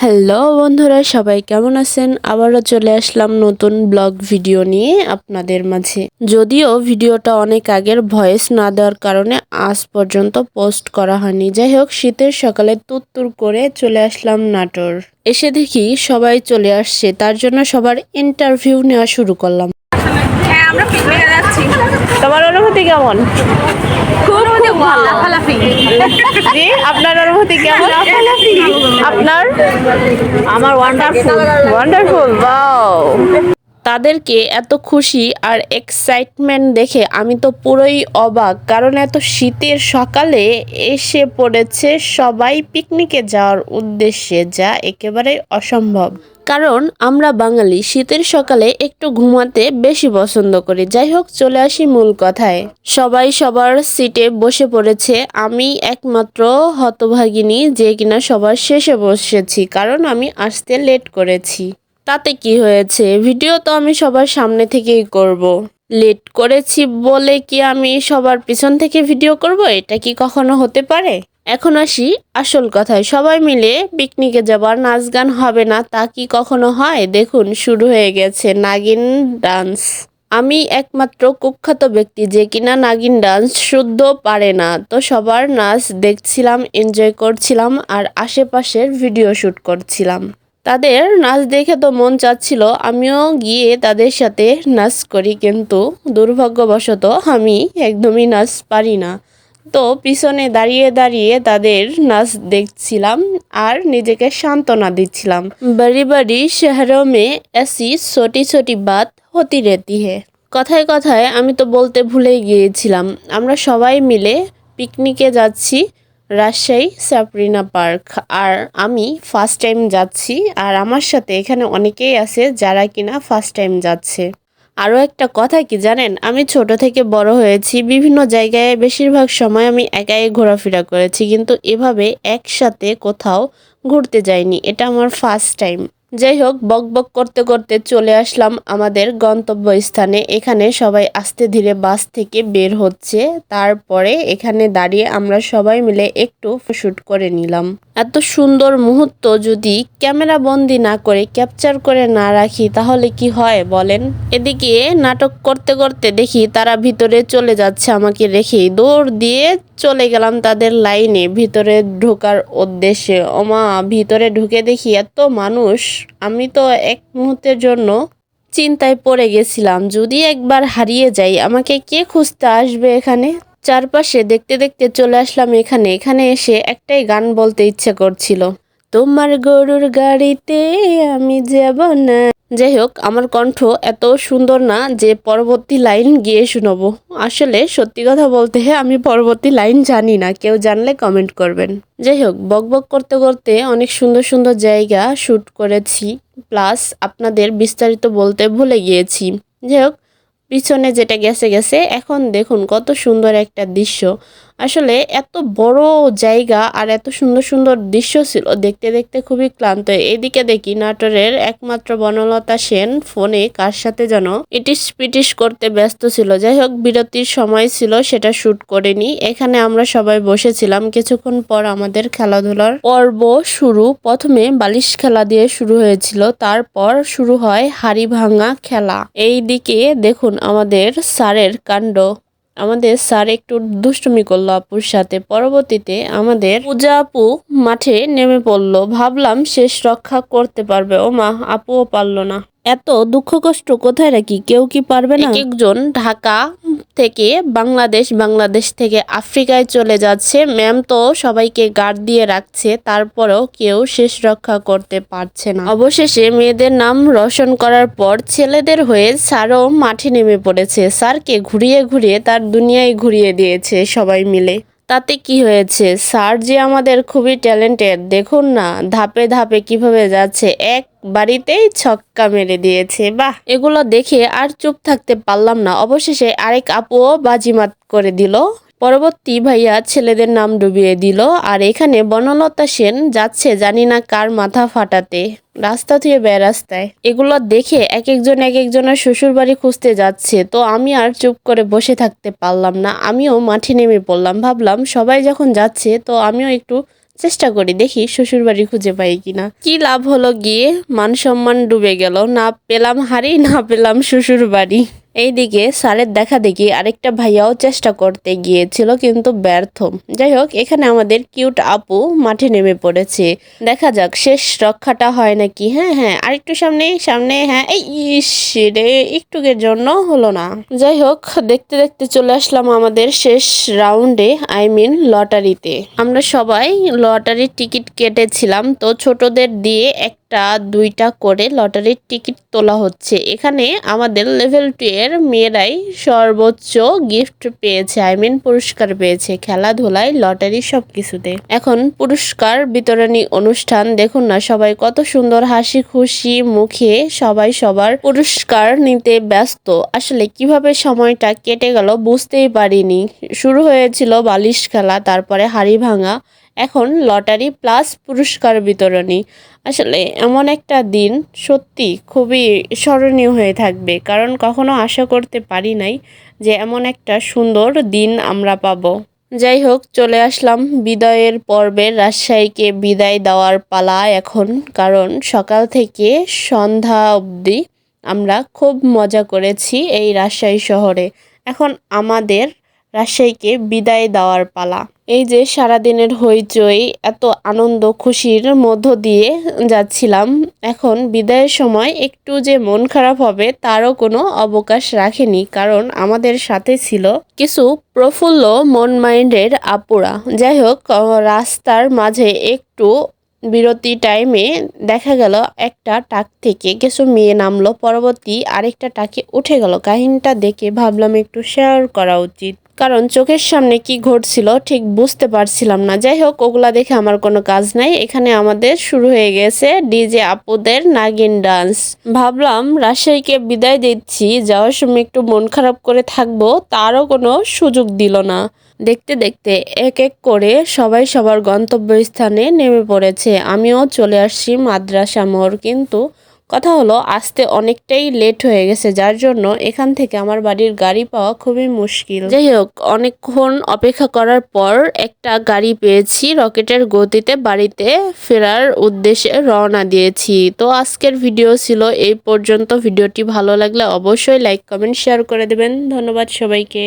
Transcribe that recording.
Hello বন্ধুরা সবাই কেমন আছেন? আবারও চলে আসলাম নতুন ব্লগ ভিডিও নিয়ে আপনাদের মাঝে। যদিও ভিডিওটা অনেক আগের ভয়েস না দেওয়ার কারণে আজ পর্যন্ত পোস্ট করা হয়নি। যাই হোক শীতের সকালে তুত্তুর করে চলে আসলাম নাটোর। এসে দেখি সবাই চলে আসছে তার জন্য সবার ইন্টারভিউ নেওয়া শুরু করলাম। হ্যাঁ তোমার অনুভূতি কেমন? খুব ভালো। আপনার অনুভূতি কেমন? আপনার? আমার ওয়ান্ডারফুল ওয়ান্ডারফুল বাও তাদেরকে এত খুশি আর এক্সাইটমেন্ট দেখে আমি তো পুরোই অবাক, কারণ এত শীতের সকালে এসে পড়েছে সবাই পিকনিকে যাওয়ার উদ্দেশ্যে, যা একেবারেই অসম্ভব। কারণ আমরা বাঙালি, শীতের সকালে একটু ঘুমাতে বেশি পছন্দ করি। যাই হোক, চলে আসি মূল কথায়। সবাই সবার সিটে বসে পড়েছে। আমি একমাত্র হতভাগিনী যে কিনা সবার শেষে বসেছি, কারণ আমি আসতে লেট করেছি। তাতে কি হয়েছে? ভিডিও তো আমি সবার সামনে থেকেই করব। লেট করেছি বলে কি আমি সবার পিছন থেকে ভিডিও করব? এটা কি কখনো হতে পারে? এখন আসি আসল কথায়। সবাই মিলে পিকনিকে যাবার নাচ গান হবে না, তা কি কখনো হয়? দেখুন, শুরু হয়ে গেছে নাগিন ডান্স আমি একমাত্র কুখ্যাত ব্যক্তি যে কিনা নাগিন ডান্স শুদ্ধ পারে না। তো সবার নাচ দেখছিলাম এনজয় করছিলাম, আর আশেপাশের ভিডিও শ্যুট করছিলাম। তাদের নাচ দেখে তো মন চাচ্ছিল, আমিও গিয়ে তাদের সাথে নাচ করি, কিন্তু দুর্ভাগ্যবশত আমি একদমই নাচ পারি না। তো পিছনে দাঁড়িয়ে দাঁড়িয়ে তাদের নাচ দেখছিলাম আর নিজেকে সান্ত্বনা দিচ্ছিলাম। বাড়ি বাড়ি শহর মে এসি ছোটি ছোটি বাত হতি রেতি হে কথায় কথায় আমি তো বলতে ভুলে গিয়েছিলাম। আমরা সবাই মিলে পিকনিকে যাচ্ছি। রাজশাহী সাপরিনা পার্ক। আর আমি ফার্স্ট টাইম যাচ্ছি, আর আমার সাথে এখানে অনেকেই আছে যারা কিনা ফার্স্ট টাইম যাচ্ছে। আরও একটা কথা কি জানেন? আমি ছোট থেকে বড় হয়েছি, বিভিন্ন জায়গায় বেশিরভাগ সময় আমি একাই ঘোরাফেরা করেছি, কিন্তু এভাবে একসাথে কোথাও ঘুরতে যাইনি। এটা আমার ফার্স্ট টাইম যাই হোক বক বক করতে করতে চলে আসলাম আমাদের গন্তব্যস্থানে। এখানে সবাই আস্তে ধীরে বাস থেকে বের হচ্ছে। তারপরে এখানে দাঁড়িয়ে আমরা সবাই মিলে একটু শ্যুট করে নিলাম। এত সুন্দর মুহূর্ত যদি ক্যামেরা বন্দি না করে, ক্যাপচার করে না রাখি, তাহলে কি হয় বলেন? এদিকে নাটক করতে করতে দেখি তারা ভিতরে চলে যাচ্ছে আমাকে রেখেই। দৌড় দিয়ে চলে গেলাম তাদের লাইনে, ভিতরে ঢোকার উদ্দেশ্যে। ওমা, ভিতরে ঢুকে দেখি এত মানুষ। আমি তো এক মুহূর্তের জন্য চিন্তায় পড়ে গেছিলাম। যদি একবার হারিয়ে যাই, আমাকে কে খুঁজতে আসবে এখানে? চারপাশে দেখতে দেখতে চলে আসলাম এখানে। এখানে এসে একটাই গান বলতে ইচ্ছে করছিল। তোমার গরুর গাড়িতে আমি যাব না। যাই হোক, আমার কণ্ঠ এত সুন্দর না যে পরবর্তী লাইন গিয়ে শুনব। আসলে সত্যি কথা বলতে হ্যাঁ আমি পরবর্তী লাইন জানি না, কেউ জানলে কমেন্ট করবেন। যাই হোক, বক বক করতে করতে অনেক সুন্দর সুন্দর জায়গা শ্যুট করেছি, প্লাস আপনাদের বিস্তারিত বলতে ভুলে গিয়েছি। যাই হোক পিছনে যেটা গেছে গেছে এখন দেখুন কত সুন্দর একটা দৃশ্য। আসলে এত বড় জায়গা আর এত সুন্দর সুন্দর দৃশ্য ছিল, দেখতে দেখতে খুবই ক্লান্ত। এদিকে দেখি নাটোরের একমাত্র বনলতা সেন ফোনে কার সাথে যেন ইটিস পিটিস করতে ব্যস্ত ছিল। যাই হোক, বিরতির সময় ছিল, সেটা শুট করেনি। এখানে আমরা সবাই বসেছিলাম। কিছুক্ষণ পর আমাদের খেলাধুলার পর্ব শুরু। প্রথমে বালিশ খেলা দিয়ে শুরু হয়েছিল, তারপর শুরু হয় হাড়ি ভাঙা খেলা। এই দিকে দেখুন আমাদের স্যারের কাণ্ড। আমাদের স্যার একটু দুষ্টুমি করল আপুর সাথে। পরবর্তীতে আমাদের পূজা আপু মাঠে নেমে পড়ল। ভাবলাম শেষ রক্ষা করতে পারবে। ও মা, আপুও পারল না। এত দুঃখ কষ্ট কোথায় রাখি? কেউ কি পারবে না? একজন ঢাকা থেকে বাংলাদেশ বাংলাদেশ থেকে আফ্রিকায় চলে যাচ্ছে। ম্যাম তো সবাইকে গার্ড দিয়ে রাখছে, তারপরেও কেউ শেষ রক্ষা করতে পারছে না। অবশেষে মেয়েদের নাম রোশন করার পর ছেলেদের হয়ে স্যারও মাঠে নেমে পড়েছে। স্যারকে ঘুরিয়ে ঘুরিয়ে তার দুনিয়ায় ঘুরিয়ে দিয়েছে সবাই মিলে। তাতে কি হয়েছে? স্যার যে আমাদের খুবই ট্যালেন্টেড, দেখুন না, ধাপে ধাপে কীভাবে যাচ্ছে। এক বাড়িতেই ছক্কা মেরে দিয়েছে, বাহ! এগুলো দেখে আর চুপ থাকতে পারলাম না। অবশেষে আরেক আপুও বাজিমাত করে দিল। পরবর্তী ভাইয়া ছেলেদের নাম ডুবিয়ে দিল, আর এখানে বনলতা সেন যাচ্ছে জানি না কার মাথা ফাটাতে। রাস্তা থেকে বেরাস্তায় এগুলো দেখে এক একজন এক একজনের শ্বশুর বাড়ি খুঁজতে যাচ্ছে, তো আমি আর চুপ করে বসে থাকতে পারলাম না। আমিও মাঠে নেমে পড়লাম, ভাবলাম সবাই যখন যাচ্ছে তো আমিও একটু চেষ্টা করি, দেখি শ্বশুর বাড়ি খুঁজে পাই কিনা। কি লাভ হলো গিয়ে? মান সম্মান ডুবে গেল, না পেলাম হাড়ি, না পেলাম শ্বশুর বাড়ি এইদিকে স্যারের দেখা দেখি আরেকটা ভাইয়াও চেষ্টা করতে গিয়েছিল, কিন্তু ব্যর্থ। যাই হোক, এখানে আমাদের কিউট আপু মাঠে নেমে পড়েছে। দেখা যাক, শেষ রক্ষাটা হয় নাকি? হ্যাঁ হ্যাঁ আরেকটু সামনে সামনে হ্যাঁ এই রে, একটুকের জন্য হলো না। যাই হোক, দেখতে দেখতে চলে আসলাম আমাদের শেষ রাউন্ডে, আই মিন লটারিতে। আমরা সবাই লটারির টিকিট কেটেছিলাম, তো ছোটদের দিয়ে একটা দুইটা করে লটারির টিকিট তোলা হচ্ছে। এখানে আমাদের লেভেল টু এর মেয়েরাই সর্বোচ্চ গিফট পেয়েছে আই মিন পুরস্কার পেয়েছে খেলাধুলায়, লটারি সব কিছুতে এখন পুরস্কার বিতরণী অনুষ্ঠান, দেখুন না সবাই কত সুন্দর হাসি খুশি মুখে সবাই সবার পুরস্কার নিতে ব্যস্ত। আসলে কীভাবে সময়টা কেটে গেল বুঝতেই পারিনি। শুরু হয়েছিল বালিশ খেলা, তারপরে হাড়ি ভাঙা এখন লটারি প্লাস পুরস্কার বিতরণী। আসলে এমন একটা দিন সত্যি খুবই স্মরণীয় হয়ে থাকবে, কারণ কখনো আশা করতে পারি নাই যে এমন একটা সুন্দর দিন আমরা পাবো। যাই হোক, চলে আসলাম বিদায়ের পর্বে রাজশাহীকে বিদায় দেওয়ার পালা এখন, কারণ সকাল থেকে সন্ধ্যা অবধি আমরা খুব মজা করেছি এই রাজশাহী শহরে। এখন আমাদের রাজশাহীকে বিদায় দেওয়ার পালা। এই যে সারাদিনের হইচই, এত আনন্দ, খুশির মধ্য দিয়ে যাচ্ছিলাম। এখন বিদায়ের সময় একটু যে মন খারাপ হবে তারও কোনো অবকাশ রাখেনি, কারণ আমাদের সাথে ছিল কিছু প্রফুল্ল মন মাইন্ডের আপুরা। যাই হোক রাস্তার মাঝে একটু বিরতি টাইমে দেখা গেল একটা টাক থেকে। কিছু মেয়ে নামলো, পরবর্তী আরেকটা টাকে উঠে গেল। কাহিনীটা দেখে ভাবলাম একটু শেয়ার করা উচিত। কারণ চোখের সামনে কি ঘটছিল ঠিক বুঝতে পারছিলাম না। যাই হোক, ওগুলা দেখে আমার কোনো কাজ নাই। এখানে আমাদের শুরু হয়ে গেছে ডিজে আপুদের নাগিন ডান্স। ভাবলাম রাজশাহীকে বিদায় দিচ্ছি, যাওয়ার সময় একটু মন খারাপ করে থাকব, তারও কোনো সুযোগ দিল না। দেখতে দেখতে এক এক করে সবাই সবার গন্তব্যস্থানে নেমে পড়েছে। আমিও চলে আসছি মাদ্রাসা মোড়, কিন্তু কথা হলো, আসতে অনেকটাই লেট হয়ে গেছে, যার জন্য এখান থেকে আমার বাড়ির গাড়ি পাওয়া খুবই মুশকিল। যাই হোক, অনেকক্ষণ অপেক্ষা করার পর একটা গাড়ি পেয়েছি, রকেটের গতিতে বাড়িতে ফেরার উদ্দেশ্যে রওনা দিয়েছি। তো আজকের ভিডিও ছিল এই পর্যন্ত। ভিডিওটি ভালো লাগলে অবশ্যই লাইক কমেন্ট শেয়ার করে দেবেন। ধন্যবাদ সবাইকে।